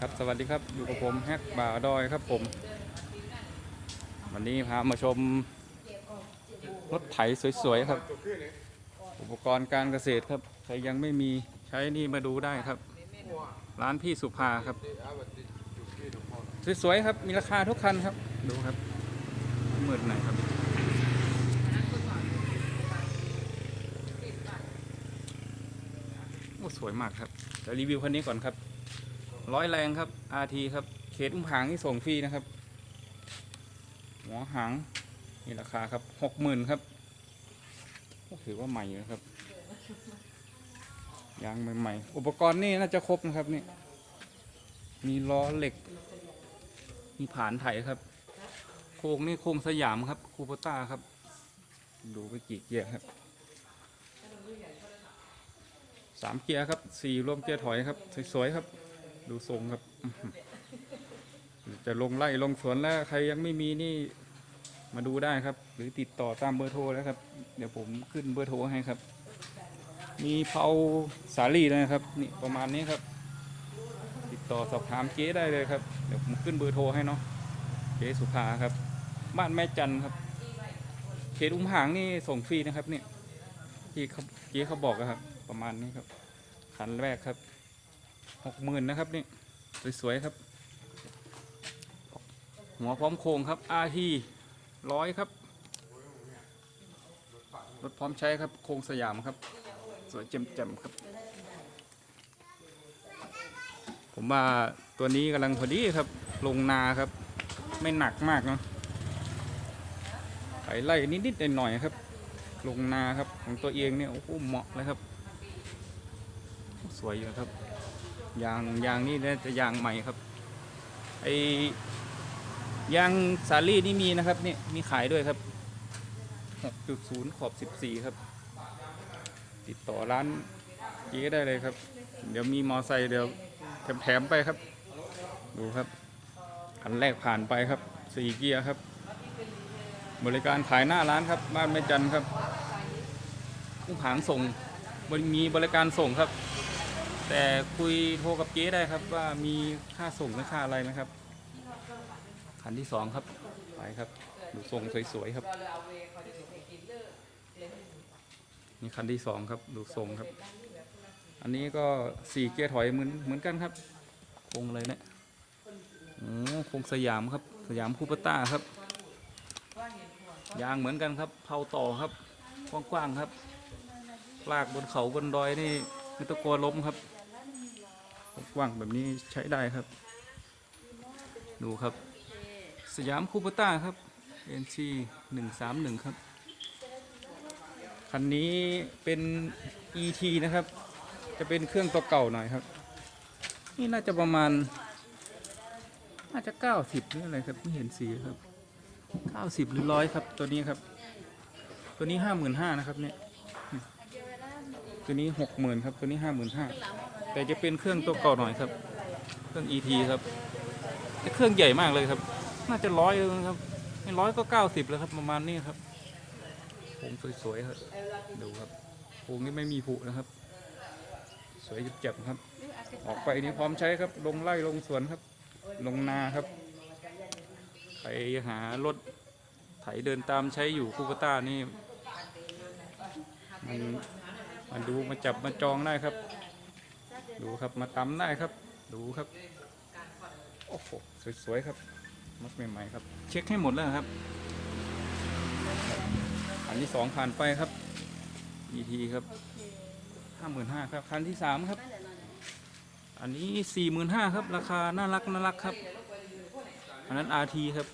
ครับสวัสดีครับอยู่กับผมแฮกบ่าดอยครับผม วันนี้พามาชมรถไถสวยๆครับ อุปกรณ์การเกษตรครับใครยังไม่มีใช้นี่มาดูได้ครับ ร้านพี่สุภาครับ สวยๆครับมีราคาทุกคันครับดูครับมืดหน่อยครับโอ้สวยมากครับเดี๋ยวรีวิวคันนี้ก่อนครับ ร้อยแรงครับ RT ครับเขตอุ้มหางที่ส่งฟรีนะครับ หัวหางนี่ราคาครับหกหมื่นครับโอ้ถือว่าใหม่อยู่นะครับยางใหม่ๆอุปกรณ์นี่น่าจะครบนะครับนี่มีล้อเหล็ก มีผานไถครับ โค้งนี่โค้งสยามครับคูปต้าครับ ดูไปกี่เกียร์ครับสามเกียร์ครับสี่รวมเกียร์ถอยครับ สวยๆครับ ดูทรงครับ จะลงไล่ลงสวนแล้วใครยังไม่มีนี่มาดูได้ครับ หรือติดต่อตามเบอร์โทรแล้วครับ เดี๋ยวผมขึ้นเบอร์โทรให้ครับ มีเผาสาลี่นะครับ นี่ประมาณนี้ครับ ติดต่อสอบถามเจ๊ได้เลยครับ เดี๋ยวผมขึ้นเบอร์โทรให้เนาะเจ๊สุภาครับ บ้านแม่จันครับเขตอุ้มหางนี่ส่งฟรีนะครับเนี่ยที่เขาเจ๊เขาบอกอะครับ ประมาณนี้ครับคันแรกครับ หกหมื่นนะครับนี่สวยๆครับ หัวพร้อมโครงครับ RT ร้อยครับรถพร้อมใช้ครับโครงสยามครับ สวยเจ่มๆครับ ผมว่าตัวนี้กำลังพอดีครับ ลงนาครับ ไม่หนักมากเนาะไถไล่นิดๆหน่อยๆครับ ลงนาครับของตัวเองเนี่ยโอ้โหเหมาะเลยครับ สวยอยู่ครับ ยางยางนี่น่าจะยางใหม่ครับไอยางสาลี่นี่มีนะครับนี่มีขายด้วยครับ 6.0 ขอบ 14 ครับ ติดต่อร้านเจ๊ได้เลยครับ เดี๋ยวมีมอไซค์เดี๋ยวแถมๆไปครับ ดูครับคันแรกผ่านไปครับสี่เกียร์ครับ บริการขายหน้าร้านครับ บ้านแม่จันครับผู้หางส่งมีบริการส่งครับ แต่คุยโทรกับเจ๊ได้ครับว่ามีค่าส่งและค่าอะไรนะครับ คันที่สองครับ ไปครับดูทรงสวยๆครับ นี่คันที่สองครับดูทรงครับ อันนี้ก็สี่เกียร์ถอยเหมือนเหมือนกันครับโครงเลยเนี่ยโอ้โครงสยามครับ สยามคูปต้าครับ ยางเหมือนกันครับเผาต่อครับกว้างๆครับลากบนเขาบนดอยนี่ไม่ต้องกลัวล้มครับ กว้างแบบนี้ใช้ได้ครับ ดูครับ สยามคูปต้าครับ NC 131 ครับ คันนี้เป็น ET นะครับ จะเป็นเครื่องตัวเก่าหน่อยครับ นี่น่าจะประมาณ น่าจะ 90 หรืออะไรครับ ไม่เห็นสีครับ 90 หรือร้อยครับ ตัวนี้ครับ ตัวนี้ 55,000นะครับเนี่ย ตัวนี้ 60,000 ครับ ตัวนี้ 55,000 แต่จะเป็นเครื่องตัวเก่าหน่อยครับ เครื่อง ET ครับแต่เครื่องใหญ่มากเลยครับ น่าจะร้อยครับไม่ร้อยก็90แล้วครับ ประมาณนี้ครับโครงสวยๆครับดูครับโครงนี้ไม่มีผุนะครับ สวยจับๆครับ ออกไปนี่พร้อมใช้ครับ ลงไร่ลงสวนครับ ลงนาครับใครหารถไถเดินตามใช้อยู่คูปต้านี่มันมันดูมาจับมาจองได้ครับ ดูครับมาตำได้ครับ ดูครับโอ้โหสวยๆครับมัดใหม่ๆครับ เช็คให้หมดแล้วครับ อันที่สองผ่านไปครับ ET ครับห้าหมื่นห้าครับคันที่สามครับ อันนี้สี่หมื่นห้าครับ ราคาน่ารักน่ารักครับ อันนั้น RT ครับ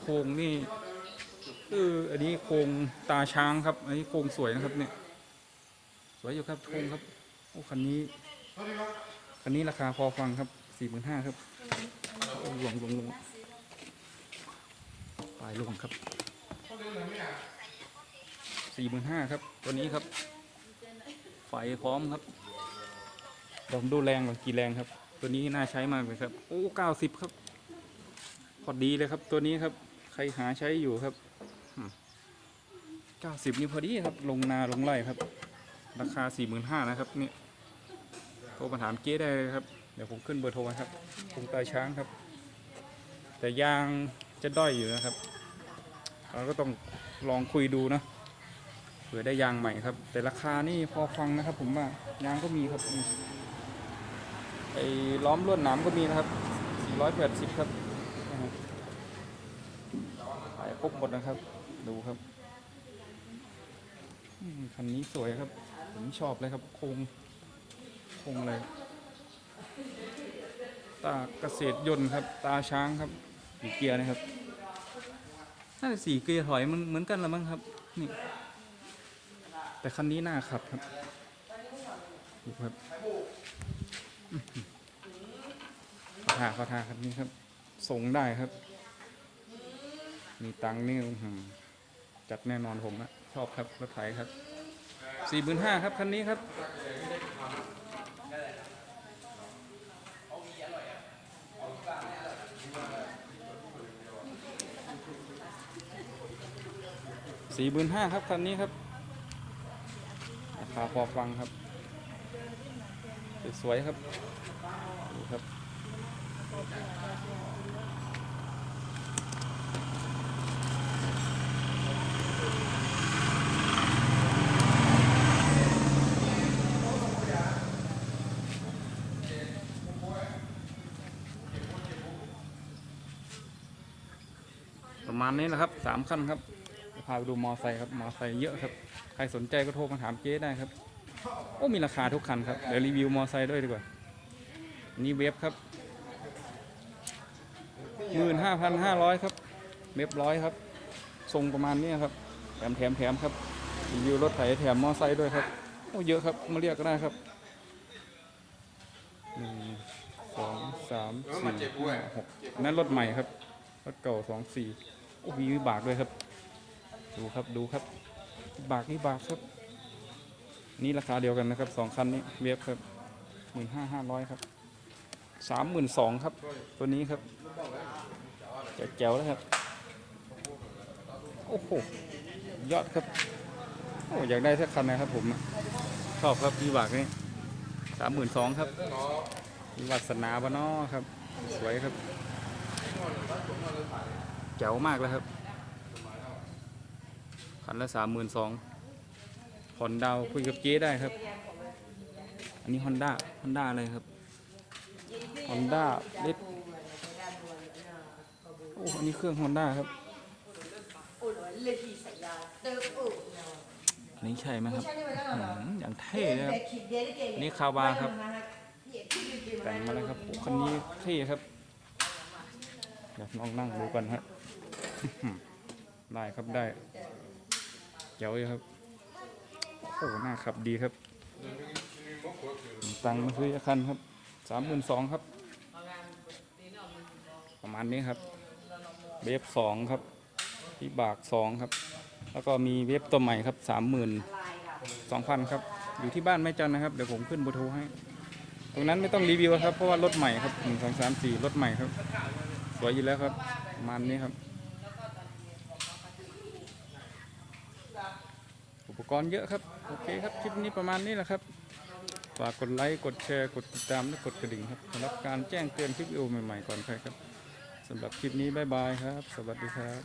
โครงนี่เอออันนี้โครงตาช้างครับ อันนี้โครงสวยนะครับเนี่ย สวยอยู่ครับโครงครับโอ้คันนี้คันนี้ราคาพอฟังครับสี่หมื่นห้าครับโอ้ลงลงลงปลายลงครับสี่หมื่นห้าครับ ตัวนี้ครับ ไฟพร้อมครับลองดูแรงก่อนกี่แรงครับ ตัวนี้น่าใช้มากเลยครับโอ้เก้าสิบครับ พอดีเลยครับ ตัวนี้ครับ ใครหาใช้อยู่ครับเก้าสิบนี่พอดีครับ ลงนาลงไร่ครับ ราคาสี่หมื่นห้านะครับเนี่ยโทรรมาถามเก๊ได้เลยครับ เดี๋ยวผมขึ้นเบอร์โทรไว้ครับกรุงตาช้างครับ แต่ยางจะด้อยอยู่นะครับ เราก็ต้องลองคุยดูนะเผื่อได้ยางใหม่ครับ แต่ราคานี่พอฟังนะครับ ผมว่ายางก็มีครับไอ้ล้อมลวดหนามก็มีนะครับ 480 ครับขายครบหมดนะครับ ดูครับอืมคันนี้สวยครับ ผมชอบเลยครับโครงโครงอะไรตาเกษตรยนต์ครับ ตาช้างครับสีเกียร์นะครับน่าจะสีเกียร์ถอยมันเหมือนกันละมั้งครับนี่แต่คันนี้น่าขับครับดูครับอื้อหือขอทาขอทาคันนี้ครับ ส่งได้ครับ มีตังค์นี่อื้อหือจัดแน่นอนผมอะชอบครับรถไถครับ สี่หมื่นห้าครับ คันนี้ครับสี่หมื่นห้าครับ คันนี้ครับราคาพอฟังครับ สวยๆครับดูครับ มาณนี้แหละครับสามขั้นครับพาไปดูมอไซค์ครับมอไซค์เยอะครับใครสนใจก็โทรมาถามเจ๊ได้ครับโอ้มีราคาทุกคันครับเดี๋ยวรีวิวมอไซค์ด้วยดีกว่านี่เว็บครับหมื่นห้าพันห้าร้อยครับเว็บร้อยครับทรงประมาณนี้ครับแถมแถมแถมครับรีวิวรถไถแถมมอไซค์ด้วยครับโอ้เยอะครับมาเรียกก็ได้ครับหนึ่งสองสามสี่ห้าหกนั่นรถใหม่ครับรถเก่าสองสี่ โอ้มีวิบากด้วยครับ ดูครับดูครับวิบากวิบากครับ นี่ราคาเดียวกันนะครับสองคันนี้เวฟครับหมื่นห้าห้าร้อยครับสามหมื่นสองครับ ตัวนี้ครับแจ๋วแล้วครับ โอ้โหยอดครับโอ้อยากได้สักคันนะครับผมชอบครับวิบากนี่สามหมื่นสองครับวิบากสนาบานอครับ สวยครับ จ๋วมากแล้วครับ คันละสามหมื่นสองผ่อนดาวคุยกับเจ๊ได้ครับ อันนี้ฮอนด้าฮอนด้าอะไรครับฮอนด้าเล็ดโอ้อันนี้เครื่องฮอนด้าครับอันนี้ใช่ไหมครับออย่างเท่เลยครับนนี้คาวาครับแต่งมาแล้วครับคันนี้เท่ครับเดี๋ยวลองนั่งดูกันฮะ ได้ครับได้เจ๋วเลยครับโอ้หน่าขับดีครับตังมาซื้อคันครับสามหมื่นสองครับ ประมาณนี้ครับ เวฟสองครับพิบากสองครับ แล้วก็มีเวฟตัวใหม่ครับสามหมื่นสองพันครับ อยู่ที่บ้านแม่จันนะครับ เดี๋ยวผมขึ้นบอร์โทรให้ ตรงนั้นไม่ต้องรีวิวครับ เพราะว่ารถใหม่ครับหนึ่งสองสามสี่รถใหม่ครับ สวยอยู่แล้วครับประมาณนี้ครับ กรณ์เยอะครับ โอเคครับ คลิปนี้ประมาณนี้แหละครับ ฝากกดไลค์ กดแชร์ กดติดตามและกดกระดิ่งครับสำหรับการแจ้งเตือนคลิปวิดีโอใหม่ๆก่อนใครครับสำหรับคลิปนี้บ๊ายบายครับ สวัสดีครับ